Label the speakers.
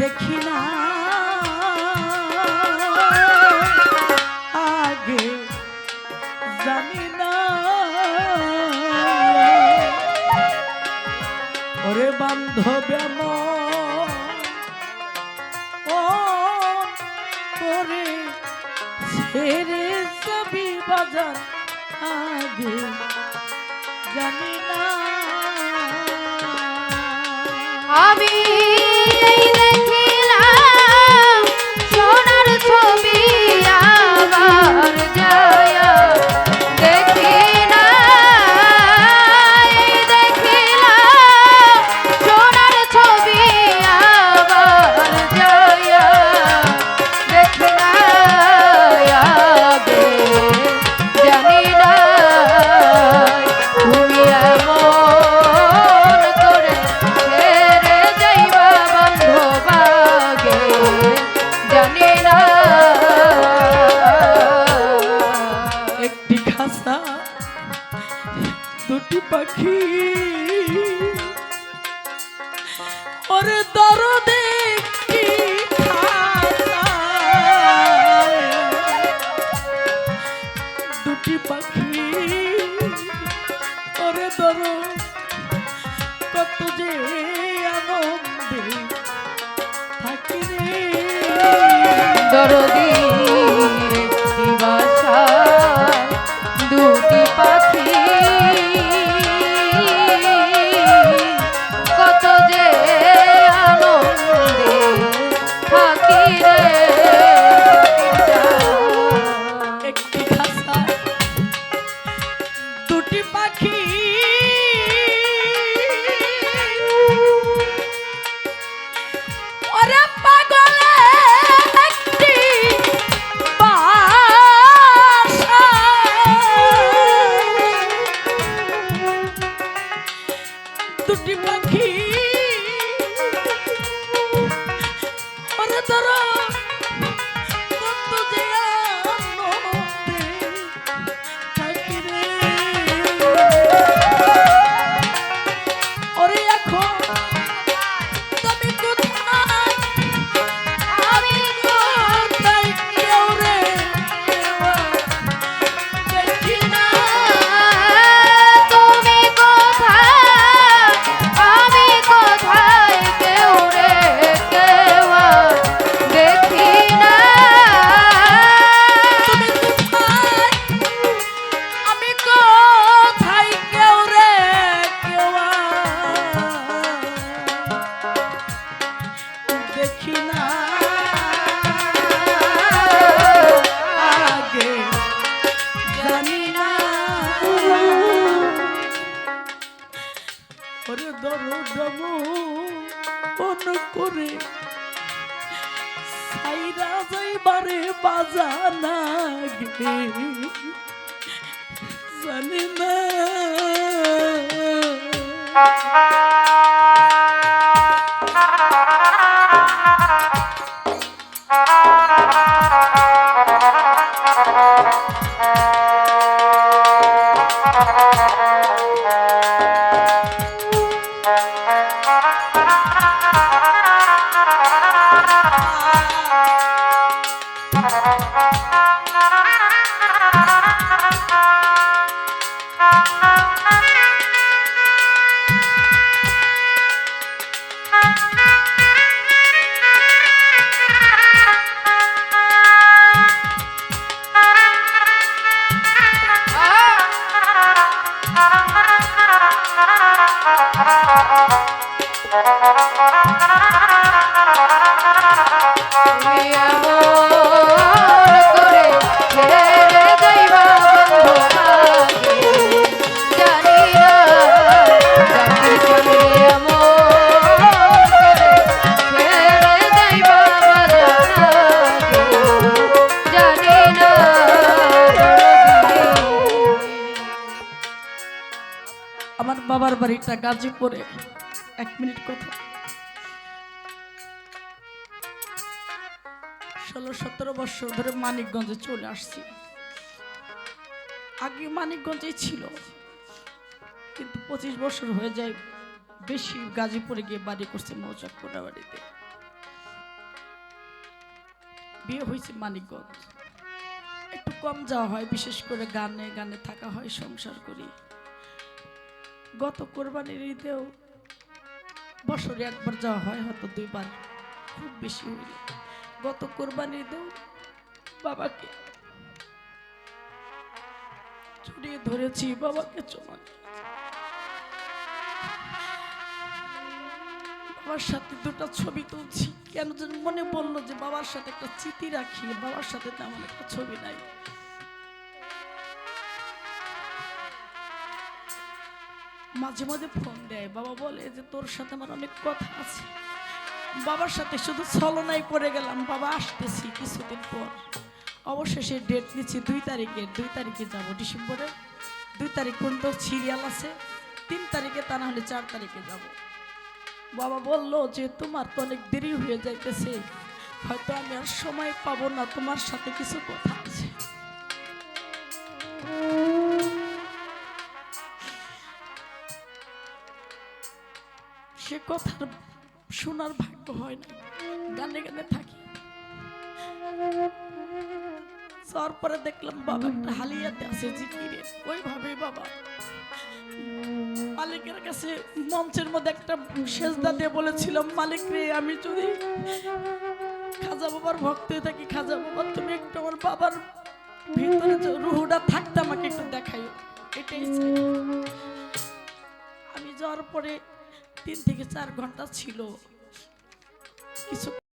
Speaker 1: দেখিনা আগে জানি না
Speaker 2: ওরে বান্ধবে মরে ছেড়ে যাবি বাজার। আগে জানি না
Speaker 1: আমি দুটি পাখি। ওরে দরদে কি দুটি পাখি। ওরে দর কত যে আনন্দে থাকি রে।
Speaker 2: দরদি।
Speaker 1: ওরে ওরে দরদমু অন করে। সাইরা যাইবারে বাজা গে জানি না। বাড়িটা গাজীপুরে এক মিনিট কথা। ষোলো, সতেরো বছর ধরে মানিকগঞ্জে চলে আসছি। আগে মানিকগঞ্জেই ছিল। কিন্তু পঁচিশ বছর হয়ে যায়, বেশি গাজীপুরে গিয়ে বাড়ি করছে মৌচাক বাড়িতে বিয়ে হয়েছে মানিকগঞ্জ। একটু কম যাওয়া হয়, বিশেষ করে গানে গানে থাকা হয়, সংসার করি। গত কোরবানির ঈদেও বছরে একবার যাওয়া হয় হয়তো দুইবার, খুব বেশি হইল। গত কোরবানির দেও বাবাকে জড়িয়ে ধরেছি, বাবাকে চমা বাবার সাথে দুটো ছবি তুলছি, কেন যেন মনে বলল যে বাবার সাথে একটা চিঠি রাখি, বাবার সাথে তেমন একটা ছবি নাই। মাঝে মাঝে ফোন দেয়। বাবা বলে যে, তোর সাথে আমার অনেক কথা আছে। বাবার সাথে শুধু ছলনায় পড়ে গেলাম। বাবা, আসতেছি কিছুদিন পর। অবশেষে ডেট নিচ্ছি দুই তারিখে। দুই তারিখে যাব ডিসেম্বরে। দুই তারিখ পর্যন্ত সিরিয়াল আছে। তিন তারিখে তা না হলে চার তারিখে যাব। বাবা বলল যে, তোমার তো অনেক দেরি হয়ে যাইতেছে। হয়তো আমি আর সময় পাবো না। তোমার সাথে কিছু কথা সে কথার শোনার ভাগ্য হয় না। গানে গানে থাকি। তারপরে দেখলাম বাবা একটা হালিয়াতে আছে জিকিরে। ওইভাবে বাবা। মালিকের কাছে মঞ্চের মধ্যে একটা সেজদা দিয়ে বলেছিলাম মালিক রে, আমি যদি খাজা বাবার ভক্ত থাকি, খাজা বাবা, তুমি একটু আমার বাবার ভিতরে রুহুটা থাকতে তিন থেকে চার ঘণ্টা ছিল। কিছু